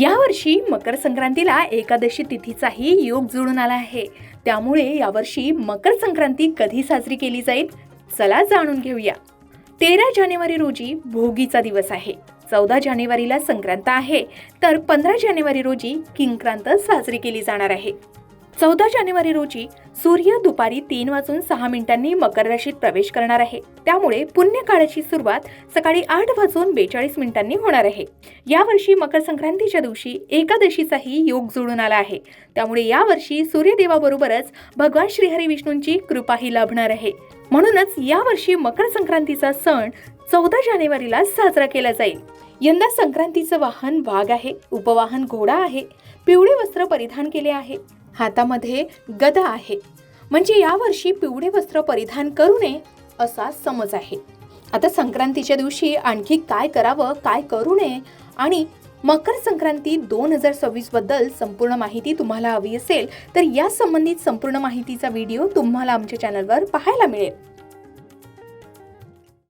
यावर्षी मकर संक्रांतीला एकादशी तिथीचाही योग जुळून आला आहे. त्यामुळे यावर्षी मकर संक्रांती कधी साजरी केली जाईल चला जाणून घेऊया. तेरा जानेवारी रोजी भोगीचा दिवस आहे. चौदा जानेवारीला संक्रांत आहे. तर पंधरा जानेवारी रोजी किंक्रांत साजरी केली जाणार आहे. चौदा जानेवारी रोजी सूर्य दुपारी तीन वाजून सहा मिनिटांनी मकर राशीत प्रवेश करणार आहे. त्यामुळे पुण्यकाळाची सुरुवात सकाळी आठ वाजून बेचाळीस मिनिटांनी होणार आहे. यावर्षी मकर संक्रांतीच्या दिवशी एकादशीचाही योग जुळून आला आहे. त्यामुळे यावर्षी सूर्यदेवाबरोबरच भगवान श्रीहरी विष्णूंची कृपाही लाभणार आहे. म्हणूनच यावर्षी मकर संक्रांतीचा सण चौदा जानेवारीला साजरा केला जाईल. यंदा संक्रांतीचं वाहन वाघ आहे उपवाहन घोडा आहे पिवळे वस्त्र परिधान केले आहे. हातामध्ये गदा आहे. म्हणजे यावर्षी पिवळे वस्त्र परिधान करू नये असा समज आहे. आता संक्रांतीच्या दिवशी आणखी काय करावं काय करू नये आणि मकर संक्रांती दोन हजार सव्वीसबद्दल संपूर्ण माहिती तुम्हाला हवी असेल तर या संबंधित संपूर्ण माहितीचा व्हिडिओ तुम्हाला आमच्या चॅनलवर पाहायला मिळेल.